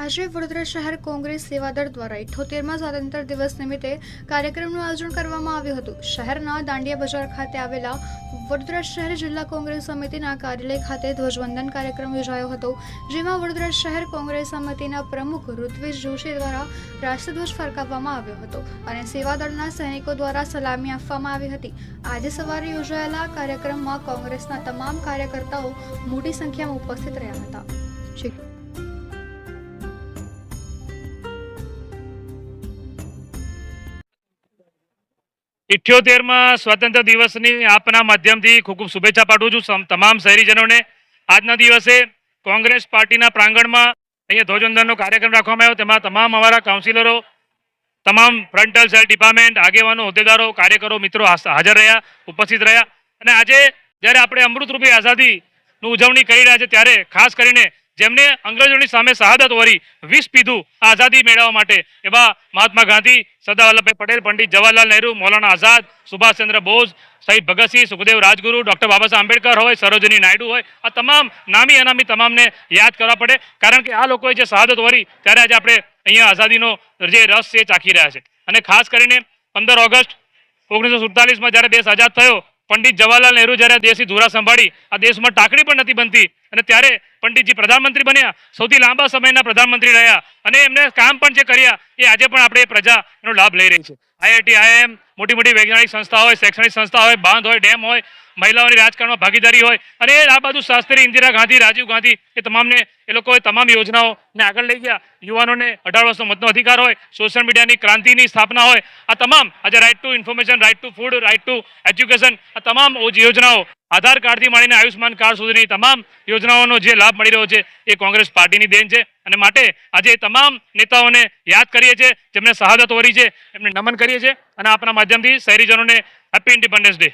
આજે વડોદરા શહેર કોંગ્રેસ સેવાદળ દ્વારા ઇઠોતેરમાં સ્વાતંત્ર્ય દિવસ નિમિત્તે કાર્યક્રમનું આયોજન કરવામાં આવ્યું હતું. શહેરના દાંડિયા બજાર ખાતે આવેલા વડોદરા શહેર જિલ્લા કોંગ્રેસ સમિતિના કાર્યાલય ખાતે ધ્વજવંદન કાર્યક્રમ યોજાયો હતો, જેમાં વડોદરા શહેર કોંગ્રેસ સમિતિના પ્રમુખ ઋત્વિજ જોશી દ્વારા રાષ્ટ્રધ્વજ ફરકાવવામાં આવ્યો હતો અને સેવાદળના સૈનિકો દ્વારા સલામી આપવામાં આવી હતી. આજે સવારે યોજાયેલા કાર્યક્રમમાં કોંગ્રેસના તમામ કાર્યકર્તાઓ મોટી સંખ્યામાં ઉપસ્થિત રહ્યા હતા. ઇઠ્યોતેરમાં સ્વતંત્ર દિવસની આપના માધ્યમથી ખૂબ ખૂબ શુભેચ્છા પાઠવું છું તમામ શહેરીજનોને. આજના દિવસે કોંગ્રેસ પાર્ટીના પ્રાંગણમાં અહીંયા ધ્વજવંદનનો કાર્યક્રમ રાખવામાં આવ્યો. તેમાં તમામ અમારા કાઉન્સિલરો, તમામ ફ્રન્ટલ સેલ ડિપાર્ટમેન્ટ, આગેવાનો, હોદ્દેદારો, કાર્યકરો, મિત્રો હાજર રહ્યા, ઉપસ્થિત રહ્યા. અને આજે જ્યારે આપણે અમૃતરૂપી આઝાદીનું ઉજવણી કરી રહ્યા છે ત્યારે ખાસ કરીને જેમને અંગ્રેજોની સામે શહાદત વરી વિષ પીધું આઝાદી મેળવવા માટે. એવા મહાત્મા ગાંધી, સરદાર વલ્લભભાઈ પટેલ, પંડિત જવાહરલાલ નહેરુ, મૌલાના આઝાદ, સુભાષચંદ્ર બોઝ, શહીદ ભગતસિંહ સુખદેવ રાજગુરુ, ડૉક્ટર બાબા આંબેડકર હોય, સરોજની નાયડુ હોય, આ તમામ નામી અનામી તમામને યાદ કરવા પડે. કારણ કે આ લોકોએ જે શહાદત વરી ત્યારે આજે આપણે અહીંયા આઝાદીનો જે રસ છે ચાખી રહ્યા છે. અને ખાસ કરીને પંદર ઓગસ્ટ ઓગણીસો સુડતાલીસમાં જ્યારે દેશ આઝાદ થયો પંડિત જવાહરલાલ નહેરુ જ્યારે દેશની ધુરા સંભાળી, આ દેશમાં ટાકડી પણ નથી બનતી. અને ત્યારે પંડિતજી પ્રધાનમંત્રી બન્યા, સૌથી લાંબા સમયના પ્રધાનમંત્રી રહ્યા. અને એમને કામ પણ જે કર્યા, એ આજે પણ આપણે પ્રજા એનો લાભ લઈ રહી છે. આઈઆઈટી આઈએમ મોટી મોટી વૈજ્ઞાનિક સંસ્થા હોય, શૈક્ષણિક સંસ્થા હોય, બાંધ હોય, ડેમ હોય મહિલાઓની રાજકારણમાં ભાગીદારી હોય અને આ બાજુ શાસ્ત્રી ઇન્દિરા ગાંધી, રાજીવ ગાંધી એ તમામને, એ લોકોએ તમામ યોજનાઓને આગળ લઈ ગયા. યુવાનોને અઢાર વર્ષનો મતનો અધિકાર હોય, સોશિયલ મીડિયાની ક્રાંતિની સ્થાપના હોય, આ તમામ, આજે right to information right to food right to education આ તમામ યોજનાઓ આધાર કાર્ડથી માંડીને આયુષ્માન કાર્ડ સુધીની તમામ યોજનાઓનો જે લાભ મળી રહ્યો છે, એ કોંગ્રેસ પાર્ટીની દેન છે. અને માટે આજે તમામ નેતાઓને યાદ કરીએ છીએ, જેમને શહાદત વરી છે, એમને નમન કરીએ છીએ. અને આપણા માધ્યમથી શહેરીજનોને હેપી ઇન્ડિપેન્ડન્સ ડે